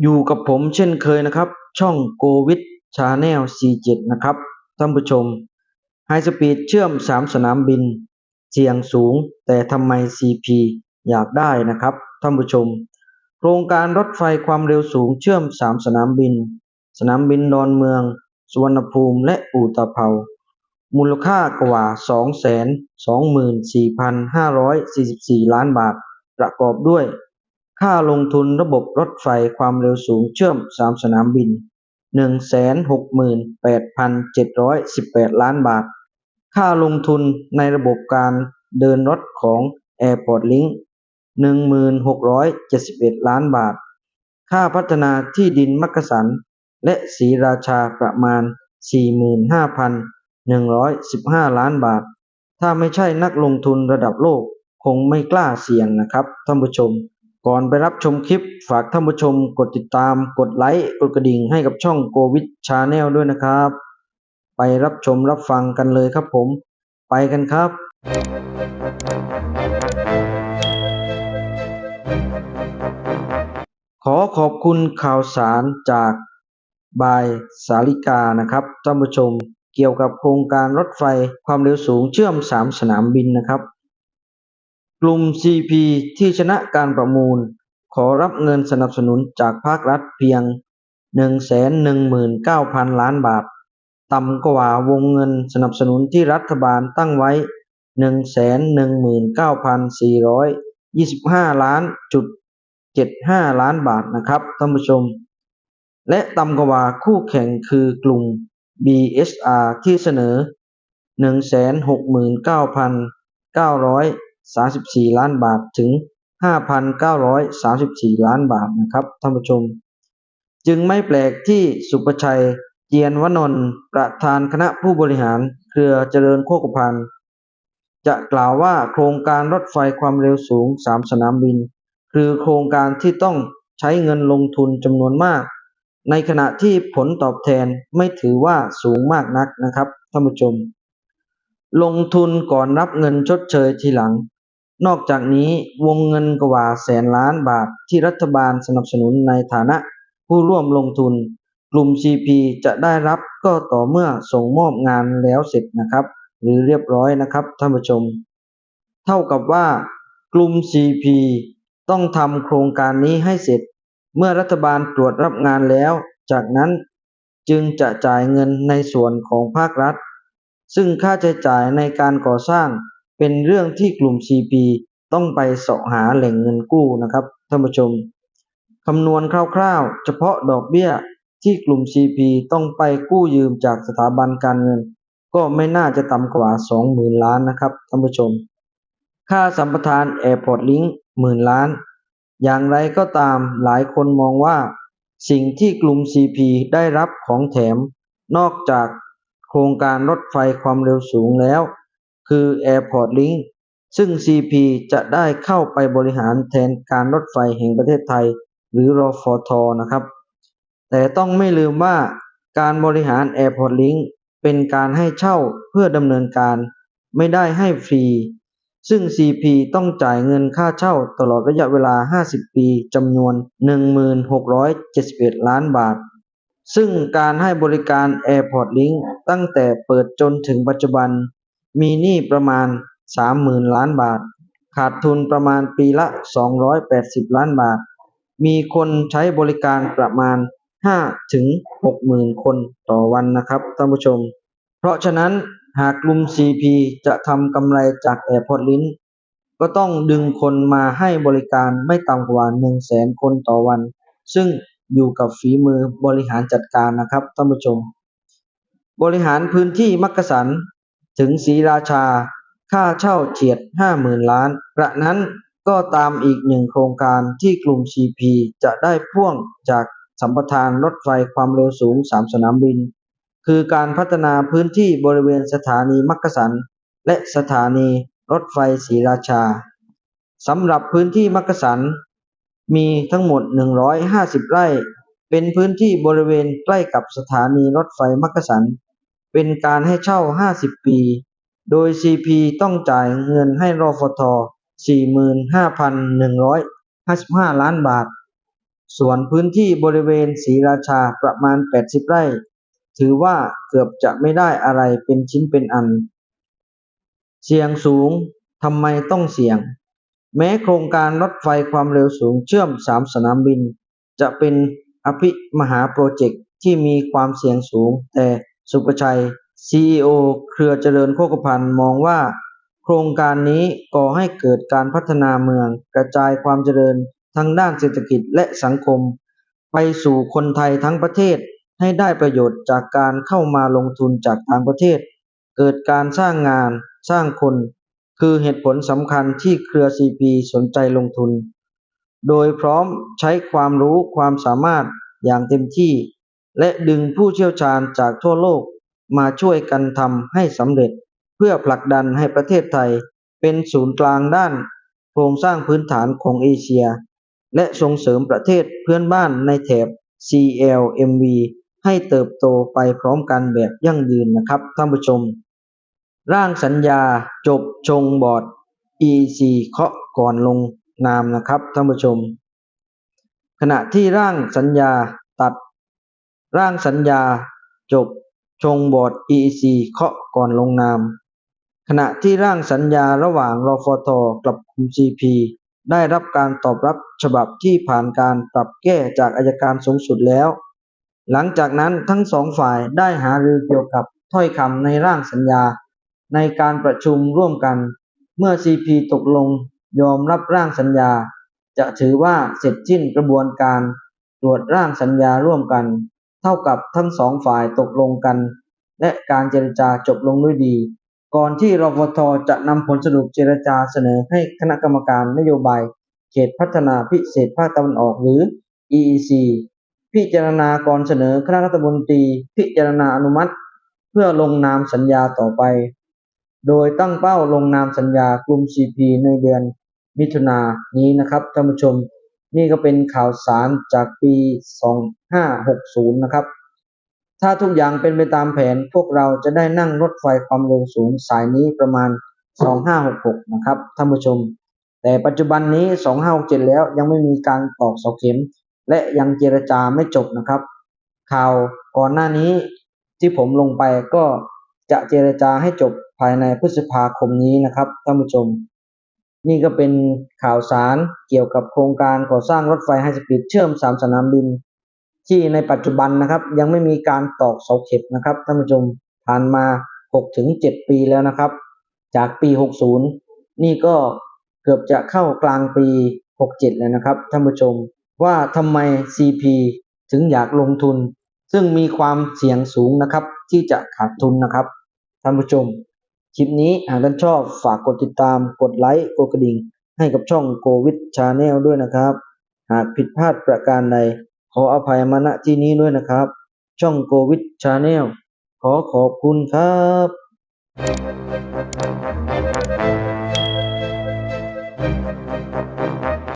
อยู่กับผมเช่นเคยนะครับ ช่องโกวิดชาแนล47นะครับ ท่านผู้ชมไฮสปีดเชื่อม 3 สนามบิน เสี่ยงสูง แต่ทำไม CP อยากได้นะครับ ท่านผู้ชม โครงการรถไฟความเร็วสูงเชื่อม 3 สนามบิน สนามบินดอนเมือง สุวรรณภูมิและอู่ตะเภามูลค่ากว่า 224,544 ล้านบาท ประกอบด้วย ค่าลงทุนระบบรถไฟความเร็วสูงเชื่อม 3 สนามบิน 168,718 ล้านบาท ค่าลงทุนในระบบการเดินรถของ Airport Link 1671 ล้านบาท ค่าพัฒนาที่ดินมักกะสัน และศรีราชาประมาณ 45,115 ล้านบาท ถ้าไม่ใช่นักลงทุนระดับโลก คงไม่กล้าเสี่ยงนะครับท่านผู้ชม ก่อนไปรับชมคลิปฝากท่านผู้ชม กดติดตาม กดไลค์กดกระดิ่งให้กับช่องโกวิดชาแนลด้วยนะครับ ไปรับชมรับฟังกันเลยครับผม ไปกันครับขอขอบคุณข่าวสารจากบายสาลิกานะครับท่านผู้ชม เกี่ยวกับโครงการรถไฟความเร็วสูงเชื่อม 3 สนามบินนะครับ กลุ่ม CP ที่ชนะการประมูล ขอรับเงินสนับสนุนจากภาครัฐเพียง 119,000 ล้านบาท ต่ำกว่าวงเงินสนับสนุนที่รัฐบาลตั้งไว้ 119,425 ล้านจุด75 ล้านบาทนะครับท่านผู้ชม และต่ำกว่าคู่แข่งคือกลุ่ม BSR ที่เสนอ 169,900 5,934 ล้านบาทถึง 5,934 ล้านบาทนะครับท่านผู้ชม จึงไม่แปลกที่สุประชัยเจียนวนนท์ประธานคณะผู้บริหารเครือเจริญโภคภัณฑ์จะกล่าวว่าโครงการรถไฟความเร็วสูง 3 สนามบิน คือโครงการที่ต้องใช้เงินลงทุนจำนวนมาก ในขณะที่ผลตอบแทนไม่ถือว่าสูงมากนักนะครับท่านผู้ชม ลงทุนก่อนรับเงินชดเชยทีหลัง นอกจากนี้วงเงินกว่าแสนล้านบาทที่รัฐบาลสนับสนุนในฐานะผู้ร่วมลงทุน กลุ่ม CP จะได้รับก็ต่อเมื่อส่งมอบงานแล้วเสร็จนะครับ หรือเรียบร้อยนะครับท่านผู้ชม เท่ากับว่ากลุ่ม CP ต้องทำโครงการนี้ให้เสร็จ เมื่อรัฐบาลตรวจรับงานแล้ว จากนั้นจึงจะจ่ายเงินในส่วนของภาครัฐ ซึ่งค่าใช้จ่ายในการก่อสร้าง เป็นเรื่องที่กลุ่ม CP ต้องไปเสาะหาแหล่งเงินกู้นะครับท่านผู้ชมคำนวณคร่าวๆ เฉพาะดอกเบี้ยที่กลุ่ม CP ต้องไปกู้ยืมจากสถาบันการเงิน ก็ไม่น่าจะต่ำกว่า 20,000 ล้านนะครับท่านผู้ชม ค่าสัมปทาน Airport Link หมื่นล้าน อย่างไรก็ตามหลายคนมองว่า สิ่งที่กลุ่ม CP ได้รับของแถม นอกจากโครงการรถไฟความเร็วสูงแล้ว คือ Airport Link ซึ่ง CP จะได้เข้าไปบริหารแทนการรถไฟแห่งประเทศไทย หรือรอฟทนะครับ แต่ต้องไม่ลืมว่าการบริหาร Airport Link เป็นการให้เช่าเพื่อดำเนินการไม่ได้ให้ฟรี ซึ่ง CP ต้องจ่ายเงินค่าเช่าตลอดระยะเวลา 50 ปีจำนวน 1671 ล้านบาท ซึ่งการให้บริการ Airport Link ตั้งแต่เปิดจนถึงปัจจุบัน มีหนี้ประมาณ 30,000 ล้านบาท ขาดทุนประมาณปีละ 280 ล้านบาท มีคนใช้บริการประมาณ 5 ถึง 60,000 คนต่อวันนะครับท่านผู้ชม เพราะฉะนั้นหากกลุ่ม CP จะทำกำไรจาก Airport Link ก็ต้องดึงคนมาให้บริการไม่ต่ำกว่า 100,000 คนต่อวัน ซึ่งอยู่กับฝีมือบริหารจัดการนะครับท่านผู้ชม บริหารพื้นที่มักกะสัน ถึงศรีราชา ค่าเช่าเฉียด50,000ล้าน กระนั้นก็ตามอีกหนึ่งโครงการที่กลุ่ม CP จะได้พ่วงจากสัมปทานรถไฟความเร็วสูง 3 สนามบิน คือการพัฒนาพื้นที่บริเวณสถานีมักกะสัน และสถานีรถไฟศรีราชาสำหรับพื้นที่มักกะสัน มีทั้งหมด 150 ไร่ เป็นพื้นที่บริเวณใกล้กับสถานีรถไฟมักกะสัน เป็นการให้เช่า 50 ปี โดย CP ต้องจ่ายเงินให้รฟท 45,155 ล้านบาท ส่วนพื้นที่บริเวณศรีราชาประมาณ 80 ไร่ ถือว่าเกือบจะไม่ได้อะไรเป็นชิ้นเป็นอัน เสี่ยงสูงทำไมต้องเสี่ยง แม้โครงการรถไฟความเร็วสูงเชื่อมสามสนามบิน จะเป็นอภิมหาโปรเจกต์ที่มีความเสี่ยงสูงแต่ สุประชัย CEO เครือเจริญโภคภัณฑ์มองว่า โครงการนี้ก่อให้เกิดการพัฒนาเมือง กระจายความเจริญทั้งด้านเศรษฐกิจและสังคม ไปสู่คนไทยทั้งประเทศให้ได้ประโยชน์จากการเข้ามาลงทุนจากต่างประเทศ เกิดการสร้างงานสร้างคน คือเหตุผลสำคัญที่เครือ CP สนใจลงทุน โดยพร้อมใช้ความรู้ความสามารถอย่างเต็มที่ และดึงผู้เชี่ยวชาญจากทั่วโลกมาช่วยกันทำให้สำเร็จ เพื่อผลักดันให้ประเทศไทยเป็นศูนย์กลางด้าน โครงสร้างพื้นฐานของเอเชีย และส่งเสริมประเทศเพื่อนบ้านในแถบ CLMV ให้เติบโตไปพร้อมกันแบบยั่งยืนนะครับท่านผู้ชม ร่างสัญญาจบชงบอร์ด EC เคาะก่อนลงนามนะครับท่านผู้ชม ขณะที่ร่างสัญญา ร่างสัญญา จบ ชงบอร์ด EC เคาะก่อนลงนาม ขณะที่ร่างสัญญาระหว่างรฟทกับกลุ่ม CP ได้รับการตอบรับฉบับที่ผ่านการปรับแก้จากอัยการสูงสุดแล้ว หลังจากนั้นทั้งสองฝ่ายได้หารือเกี่ยวกับถ้อยคำในร่างสัญญา ในการประชุมร่วมกัน เมื่อ CP ตกลงยอมรับร่างสัญญา จะถือว่าเสร็จสิ้นกระบวนการตรวจร่างสัญญาร่วมกัน ท่ากับทั้งสองฝ่ายตกลงกัน และการเจรจาจบลงด้วยดี ก่อนที่รฟทจะนำผลสรุปเจรจาเสนอให้คณะกรรมการนโยบาย เขตพัฒนาพิเศษภาคตะวันออกหรือ EEC พิจารณาก่อนเสนอคณะรัฐมนตรีพิจารณาอนุมัติ เพื่อลงนามสัญญาต่อไป โดยตั้งเป้าลงนามสัญญากลุ่ม CP ในเดือนมิถุนายนนี้นะครับท่านผู้ชม นี่ก็เป็นข่าวสารจากปี 2560 นะครับ ถ้าทุกอย่างเป็นไปตามแผน พวกเราจะได้นั่งรถไฟความเร็วสูงสายนี้ประมาณ 2566 นะครับท่านผู้ชม แต่ปัจจุบันนี้ 2567 แล้วยังไม่มีการตอกเสาเข็ม และยังเจรจาไม่จบนะครับ ข่าวก่อนหน้านี้ที่ผมลงไปก็จะเจรจาให้จบภายในพฤษภาคมนี้นะครับท่านผู้ชม นี่ก็เป็นข่าวสารเกี่ยวกับโครงการก่อสร้างรถไฟไฮสปีดเชื่อมสามสนามบิน ที่ในปัจจุบันนะครับ ยังไม่มีการตอกเสาเข็มนะครับท่านผู้ชมผ่านมา 6-7 ปีแล้วนะครับ จากปี 60 นี่ก็เกือบจะเข้ากลางปี 67 แล้วนะครับท่านผู้ชมว่าทำไม CP ถึงอยากลงทุน ซึ่งมีความเสี่ยงสูงนะครับ ที่จะขาดทุนนะครับท่านผู้ชม คลิปนี้หากท่านชอบฝากกดติดตาม กดไลค์ กดกระดิ่ง ให้กับช่องโควิดชาแนลด้วยนะครับ หากผิดพลาดประการใดขออภัยมาณที่นี้ด้วยนะครับ ช่องโควิดชาแนลขอขอบคุณครับ Thank